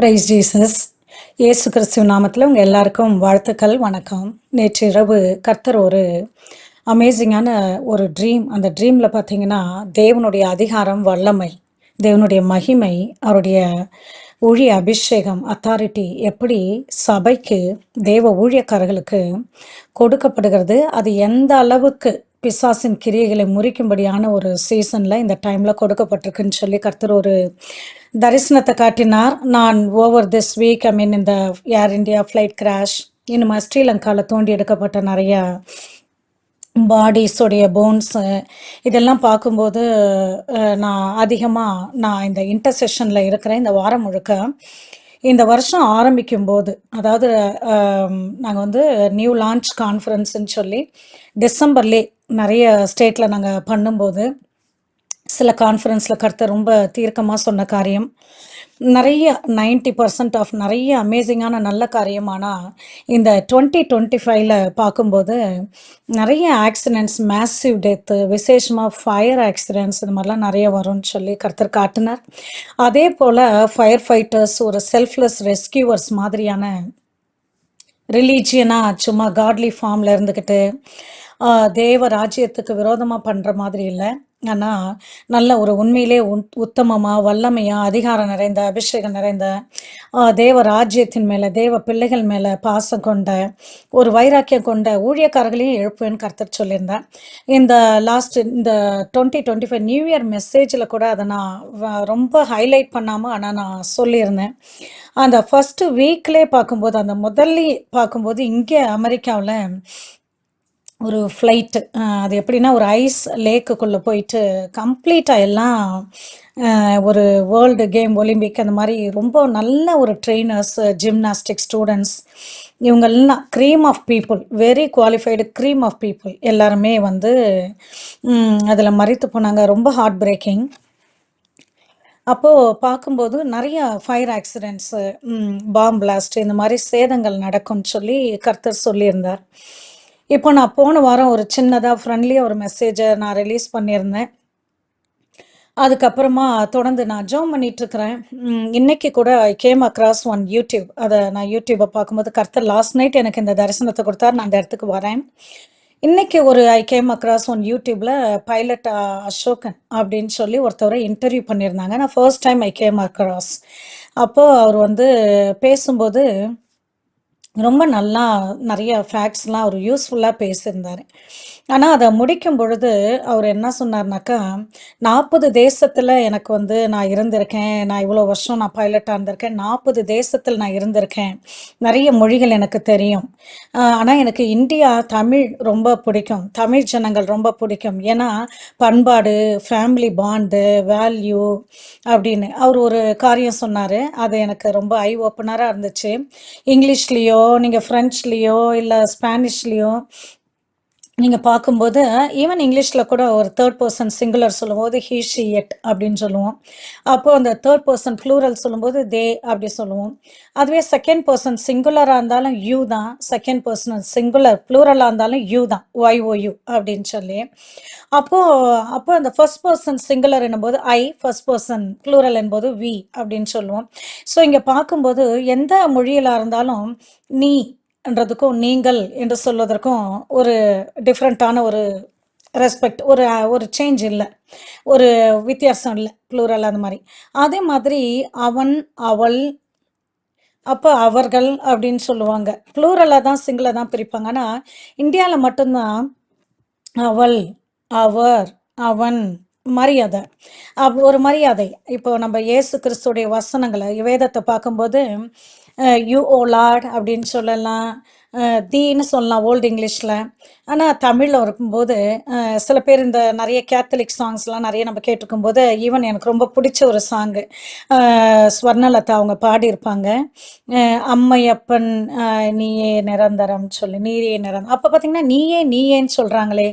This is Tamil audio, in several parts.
பிரைஸ் ஜீசஸ் இயேசு கிறிஸ்துவ நாமத்தில் உங்கள் எல்லாருக்கும் வாழ்த்துக்கள் வணக்கம். நேற்று இரவு கர்த்தர் ஒரு அமேசிங்கான ஒரு ட்ரீம் அந்த ட்ரீமில் பார்த்தீங்கன்னா தேவனுடைய அதிகாரம் வல்லமை தேவனுடைய மகிமை அவருடைய ஊழிய அபிஷேகம் அத்தாரிட்டி எப்படி சபைக்கு தேவ ஊழியக்காரர்களுக்கு கொடுக்கப்படுகிறது அது எந்த அளவுக்கு பிசாசின் கிரியைகளை முறிக்கும்படியான ஒரு சீசனில் இந்த டைமில் கொடுக்கப்பட்டிருக்குன்னு சொல்லி கர்த்தர் ஒரு தரிசனத்தை காட்டினார். நான் over this week I mean இந்த ஏர் இந்தியா ஃப்ளைட் கிராஷ் இன்னும் ஸ்ரீலங்காவில் தோண்டி எடுக்கப்பட்ட நிறைய பாடிஸோடைய போன்ஸு இதெல்லாம் பார்க்கும்போது நான் அதிகமாக நான் இந்த இன்டர்செஷனில் இருக்கிறேன். இந்த வாரம் முழுக்க இந்த வருஷம் ஆரம்பிக்கும் போது அதாவது நாங்கள் வந்து நியூ லான்ச் கான்ஃபரன்ஸ்ன்னு சொல்லி டிசம்பர்லே நிறைய ஸ்டேட்டில் நாங்கள் பண்ணும்போது சில கான்ஃபரன்ஸில் கர்த்தர் ரொம்ப தீர்க்கமாக சொன்ன காரியம். நிறைய 90% பர்சன்ட் ஆஃப் நிறைய அமேசிங்கான நல்ல காரியமானால் இந்த டுவெண்ட்டி டுவெண்ட்டி ஃபைவ்ல பார்க்கும்போது நிறைய ஆக்சிடென்ட்ஸ் மேசிவ் டெத்து விசேஷமாக ஃபயர் ஆக்சிடென்ட்ஸ் இது மாதிரிலாம் நிறைய வரும்னு சொல்லி கருத்தர் காட்டினார். அதே போல் ஃபயர் ஃபைட்டர்ஸ் ஒரு செல்ஃப்லெஸ் ரெஸ்கியூவர்ஸ் மாதிரியான ரிலீஜியனாக சும்மா காட்லி ஃபார்மில் இருந்துக்கிட்டு தேவ ராஜ்யத்துக்கு விரோதமாக பண்ணுற மாதிரி இல்லை. ஆனால் நல்ல ஒரு உண்மையிலே உத் உத்தமமாக வல்லமையாக அதிகாரம் நிறைந்த அபிஷேகம் நிறைந்த தேவ ராஜ்யத்தின் மேலே தேவ பிள்ளைகள் மேலே பாசம் கொண்ட ஒரு வைராக்கியம் கொண்ட ஊழியக்காரர்களையும் எழுப்புவேன்னு கருத்து சொல்லியிருந்தேன் இந்த லாஸ்ட் இந்த twenty twenty five new year மெசேஜில் கூட அதை நான் ரொம்ப ஹைலைட் பண்ணாமல் ஆனால் நான் சொல்லியிருந்தேன். அந்த ஃபஸ்ட்டு வீக்லேயே பார்க்கும்போது அந்த முதல்ல பார்க்கும்போது இங்கே அமெரிக்காவில் ஒரு ஃப்ளைட்டு அது எப்படின்னா ஒரு ஐஸ் லேக்குக்குள்ளே போயிட்டு கம்ப்ளீட்டாக எல்லாம் ஒரு வேர்ல்டு கேம் ஒலிம்பிக் அந்த மாதிரி ரொம்ப நல்ல ஒரு ட்ரெயினர்ஸ் ஜிம்னாஸ்டிக் ஸ்டூடெண்ட்ஸ் இவங்கெல்லாம் cream of people very qualified cream of people எல்லாருமே வந்து அதில் மறித்து போனாங்க. ரொம்ப ஹார்ட் பிரேக்கிங் அப்போது பார்க்கும்போது நிறைய ஃபயர் ஆக்சிடென்ட்ஸு பாம் பிளாஸ்ட் இந்த மாதிரி சேதங்கள் நடக்கும்னு சொல்லி கர்த்தர் சொல்லியிருந்தார். இப்போ நான் போன வாரம் ஒரு சின்னதாக ஃப்ரெண்ட்லியாக ஒரு மெசேஜை நான் ரிலீஸ் பண்ணியிருந்தேன். அதுக்கப்புறமா தொடர்ந்து நான் ஜோம் பண்ணிட்டு இன்றைக்கி இன்னைக்கு கூட I came across one YouTube அதை நான் யூடியூப்பை பார்க்கும்போது கர்த்தர் லாஸ்ட் நைட் எனக்கு இந்த தரிசனத்தை கொடுத்தாரு. நான் இந்த இடத்துக்கு வரேன். இன்னைக்கு ஒரு ஐ கேம் அக்ராஸ் ஒன் யூடியூப்ல பைலட் அசோகன் அப்படின்னு சொல்லி ஒருத்தவரை இன்டர்வியூ பண்ணியிருந்தாங்க. நான் first time I came across அப்போது அவர் வந்து பேசும்போது ரொம்ப நல்லா நிறைய ஃபேக்ட்ஸ்லாம் அவர் யூஸ்ஃபுல்லாக பேசியிருந்தார். ஆனால் அதை முடிக்கும் பொழுது அவர் என்ன சொன்னார்னாக்கா நாற்பது தேசத்தில் எனக்கு வந்து நான் இருந்திருக்கேன். நான் இவ்வளோ வருஷம் நான் பைலட்டாக இருந்திருக்கேன். நாற்பது தேசத்தில் நான் இருந்திருக்கேன். நிறைய மொழிகள் எனக்கு தெரியும். ஆனால் எனக்கு இந்தியா தமிழ் ரொம்ப பிடிக்கும். தமிழ் ஜனங்கள் ரொம்ப பிடிக்கும். ஏன்னா பண்பாடு ஃபேமிலி பாண்டு வேல்யூ அப்படின்னு. அவர் ஒரு காரியம் சொன்னார். அது எனக்கு ரொம்ப ஐ ஓப்பனராக இருந்துச்சு. இங்கிலீஷ்லேயோ நீங்கள் ஃப்ரெஞ்ச்லேயோ இல்லை ஸ்பானிஷ்லேயோ நீங்கள் பார்க்கும்போது ஈவன் இங்கிலீஷில் கூட ஒரு தேர்ட் பர்சன் சிங்குலர் சொல்லும்போது ஹீ ஷி எட் அப்படின்னு சொல்லுவோம். அப்போது அந்த தேர்ட் பர்சன் ப்ளூரல் சொல்லும்போது தே அப்படி சொல்லுவோம். அதுவே செகண்ட் பர்சன் சிங்குலராக இருந்தாலும் யூ தான். செகண்ட் பர்சன் சிங்குலர் ப்ளூரலாக இருந்தாலும் யூ தான். ஒய் ஓயூ அப்படின்னு சொல்லி. அப்போது அப்போ அந்த ஃபர்ஸ்ட் பர்சன் சிங்குலர் என்னும்போது ஐ ஃபர்ஸ்ட் பர்சன் ப்ளூரல் என்பது வி அப்படின்னு சொல்லுவோம். ஸோ இங்கே பார்க்கும்போது எந்த மொழியில இருந்தாலும் நீ என்றதுக்கும் நீங்கள் என்று சொல்வதற்கும் ஒரு டிஃப்ரெண்ட்டான ஒரு ரெஸ்பெக்ட் ஒரு ஒரு சேஞ்ச் இல்லை. ஒரு வித்தியாசம் இல்லை ப்ளூரல் அந்த மாதிரி. அதே மாதிரி அவன் அவள் அப்போ அவர்கள் அப்படின்னு சொல்லுவாங்க. ப்ளூரலாக தான் சிங்கிளாக தான் பிரிப்பாங்க. ஆனால் இந்தியாவில் மட்டும்தான் அவள் அவர் அவன் மரியாதை. அப் ஒரு மரியாதை. இப்போ நம்ம இயேசு கிறிஸ்துடைய வசனங்களை வேதத்தை பார்க்கும்போது யூ ஓ லார்ட் அப்படின்னு சொல்லலாம். தீன்னு சொல்லலாம் ஓல்டு இங்கிலீஷில் ஆனால் தமிழில் இருக்கும்போது சில பேர் இந்த நிறைய கேத்தலிக் சாங்ஸ்லாம் நிறைய நம்ம கேட்டிருக்கும்போது ஈவன் எனக்கு ரொம்ப பிடிச்ச ஒரு சாங்கு ஸ்வர்ணலதா அவங்க பாடியிருப்பாங்க. அம்மையப்பன் நீயே நிரந்தரம் சொல்லி நீரே நிரந்தரம் அப்போ பார்த்தீங்கன்னா நீயே நீயேன்னு சொல்கிறாங்களே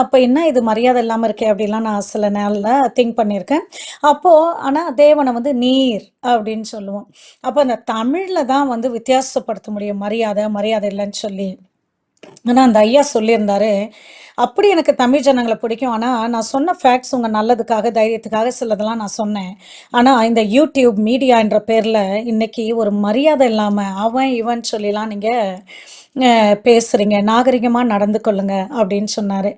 அப்போ என்ன இது மரியாதை இல்லாமல் இருக்கே அப்படிலாம் நான் சில நாளில் திங்க் பண்ணியிருக்கேன். அப்போது ஆனால் தேவனை வந்து நீர் அப்படின்னு சொல்லுவோம். அப்போ அந்த தமிழில் தான் வந்து வித்தியாசப்படுத்த முடியும் மரியாதை மரியாதை இல்லைன்னு சொல்லி ஆனால் அந்த ஐயா சொல்லியிருந்தாரு அப்படி எனக்கு தமிழ் ஜனங்களை பிடிக்கும். ஆனால் நான் சொன்ன ஃபேக்ட்ஸ் உங்கள் நல்லதுக்காக, தைரியத்துக்காக சிலதெல்லாம் நான் சொன்னேன். ஆனால் இந்த யூடியூப் மீடியா என்ற இன்னைக்கு ஒரு மரியாதை இல்லாமல் அவன், இவன் சொல்லிலாம் நீங்கள் பேசுகிறீங்க நாகரிகமாக நடந்து கொள்ளுங்க அப்படின்னு சொன்னார்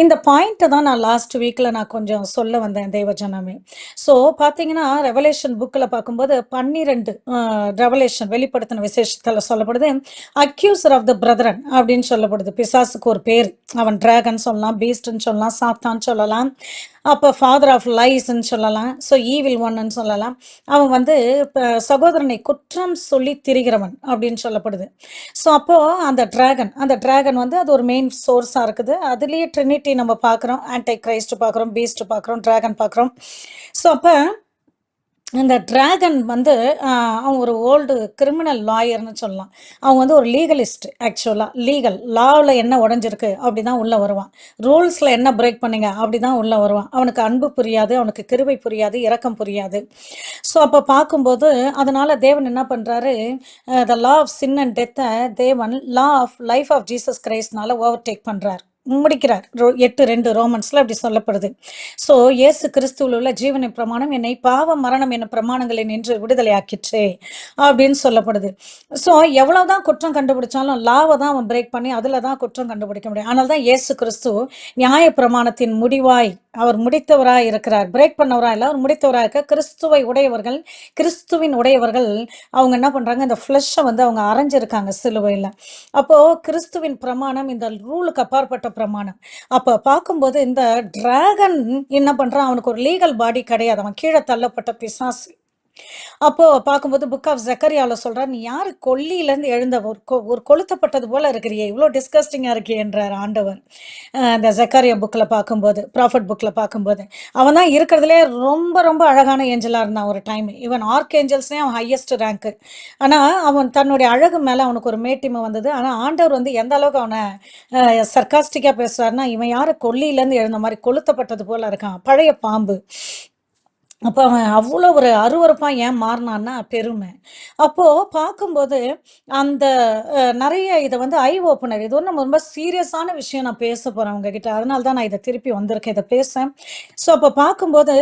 இந்த பாயிண்ட்டை தான் நான் லாஸ்ட் வீக்கில் நான் கொஞ்சம் சொல்ல வந்தேன் தேவஜனமே. ஸோ பார்த்தீங்கன்னா, ரெவலேஷன் புக்கில் பார்க்கும்போது பன்னிரெண்டு ரெவலேஷன் வெளிப்படுத்தின விசேஷத்தில் சொல்லப்படுது, அக்யூசர் ஆஃப் த பிரதரன் அப்படின்னு சொல்லப்படுது. பிசாசுக்கு ஒரு பேர் அவன் டிராகன் சொல்லலாம், பீஸ்ட்ன்னு சொல்லலாம், சாத்தான் சொல்லலாம். அப்போ ஃபாதர் ஆஃப் லைஸ்ன்னு சொல்லலாம். ஸோ ஈவில் ஒன்னு சொல்லலாம். அவன் வந்து இப்போ சகோதரனை குற்றம் சொல்லி திரிகிறவன் அப்படின்னு சொல்லப்படுது. ஸோ அப்போது அந்த டிராகன் அந்த டிராகன் வந்து அது ஒரு மெயின் சோர்ஸாக இருக்குது. அதுலேயே ட்ரினிட்டி நம்ம பார்க்குறோம். ஆன்டை கிரைஸ்ட் பார்க்குறோம், பீஸ்ட் பார்க்குறோம், டிராகன் பார்க்குறோம். ஸோ அப்போ இந்த டிராகன் வந்து அவங்க அவன் ஒரு ஓல்டு கிரிமினல் லாயர்னு சொல்லலாம். அவன் வந்து ஒரு லீகலிஸ்ட் ஆக்சுவலாக லீகல் லாவில் என்ன உடஞ்சிருக்கு அப்படி தான் உள்ளே வருவான். ரூல்ஸில் என்ன பிரேக் பண்ணீங்க அப்படிதான் உள்ளே வருவான். அவனுக்கு அன்பு புரியாது, அவனுக்கு கிருவை புரியாது, இரக்கம் புரியாது. ஸோ அப்போ பார்க்கும்போது அதனால் தேவன் என்ன பண்ணுறாரு த லா ஆஃப் சின் அண்ட் டெத்தை தேவன் law of life of Jesus கிரைஸ்ட்னால overtake பண்ணுறாரு முடிக்கிறார். எட்டு ரெண்டு ரோமன்ஸ்ல அப்படி சொல்லப்படுது. ஸோ இயேசு கிறிஸ்துவில் உள்ள ஜீவனை பிரமாணம் என்னை பாவ மரணம் என்ன பிரமாணங்களை நின்று விடுதலையாக்கிற்றே அப்படின்னு சொல்லப்படுது. ஸோ எவ்வளவுதான் குற்றம் கண்டுபிடிச்சாலும் லாவை தான் அவன் பிரேக் பண்ணி அதுல தான் குற்றம் கண்டுபிடிக்க முடியும். ஆனால் தான் இயேசு கிறிஸ்து நியாய பிரமாணத்தின் முடிவாய் அவர் முடித்தவராக இருக்கிறார். பிரேக் பண்ணவராக இல்லை அவர் முடித்தவராக இருக்க கிறிஸ்துவை உடையவர்கள், கிறிஸ்துவின் உடையவர்கள் அவங்க என்ன பண்ணுறாங்க இந்த ஃப்ளெஷ்ஷ வந்து அவங்க அரைஞ்சிருக்காங்க சிலுவையில் அப்போது கிறிஸ்துவின் பிரமாணம் இந்த ரூலுக்கு அப்பாற்பட்ட பிரமாணம். அப்போ பார்க்கும்போது இந்த டிராகன் என்ன பண்ணுறான் அவனுக்கு ஒரு லீகல் பாடி கிடையாது. அவன் கீழே தள்ளப்பட்ட பிசாசு. அப்போ பார்க்கும்போது புக் ஆஃப் ஜக்கரியாவில் சொல்கிறார் "நீ யார் கொல்லியிலேருந்து எழுந்த ஒரு கொ ஒரு கொளுத்தப்பட்டது போல இருக்கிறியே, இவ்வளோ டிஸ்கஸ்டிங்காக இருக்கே என்றார் ஆண்டவர்." அ இந்த ஜெக்கரியா புக்கில் பார்க்கும்போது, ப்ராஃபிட் புக்கில் பார்க்கும்போது. அவன் தான் இருக்கிறதுலே ரொம்ப ரொம்ப அழகான ஏஞ்சலாக இருந்தான் ஒரு டைம். ஈவன் ஆர்க் ஏஞ்சல்ஸ்லயே அவன் ஹையஸ்ட் ரேங்க். ஆனால் அவன் தன்னுடைய அழகு மேலே அவனுக்கு ஒரு மேட்டிமை வந்தது. ஆனால் ஆண்டவர் வந்து எந்த அளவுக்கு அவனை சர்க்காஸ்டிக்காக பேசுகிறாருன்னா "இவன் யார் கொல்லியிலேருந்து எழுந்த மாதிரி கொளுத்தப்பட்டது போல இருக்கான். பழைய பாம்பு." அப்போ அவன் அவ்வளோ ஒரு அருவறுப்பாக ஏன் மாறினான்னா பெருமை. அப்போது பார்க்கும்போது அந்த நிறைய இதை வந்து ஐ ஓப்பனர் இது நம்ம ரொம்ப சீரியஸான விஷயம் நான் பேச போகிறேன் உங்ககிட்ட. அதனால தான் நான் இதை திருப்பி வந்திருக்கேன் இதை பேசேன் ஸோ அப்போ பார்க்கும்போது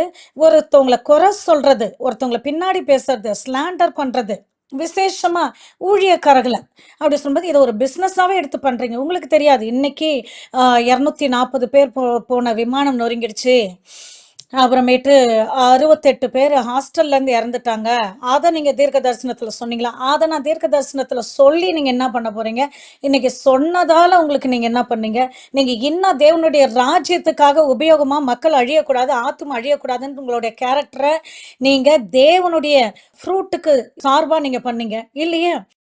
ஒருத்தவங்கள குறை சொல்கிறது ஒருத்தவங்களை பின்னாடி பேசுறது, ஸ்லாண்டர் பண்ணுறது விசேஷமா ஊழியக்காரர்களை அப்படி சொல்லும்போது இதை ஒரு பிஸ்னஸாகவே எடுத்து பண்றீங்க. உங்களுக்கு தெரியாது. இன்னைக்கு இரநூத்தி நாற்பது பேர் போ போன விமானம் நொறுங்கிடுச்சு. அப்புறமேட்டு 68 பேர் ஹாஸ்டல்லேருந்து இறந்துட்டாங்க. அதை நீங்க தீர்க்க தரிசனத்துல சொன்னீங்களா? அதை நான் தீர்க்க தரிசனத்துல சொல்லி நீங்க என்ன பண்ண போறீங்க? இன்னைக்கு சொன்னதால உங்களுக்கு நீங்க என்ன பண்ணீங்க? நீங்க இன்னும் தேவனுடைய ராஜ்யத்துக்காக உபயோகமா மக்கள் அழியக்கூடாது, ஆத்தும் அழியக்கூடாதுன்னு உங்களுடைய கேரக்டரை நீங்க தேவனுடைய ஃப்ரூட்டுக்கு சார்பா நீங்க பண்ணீங்க. இல்லையா?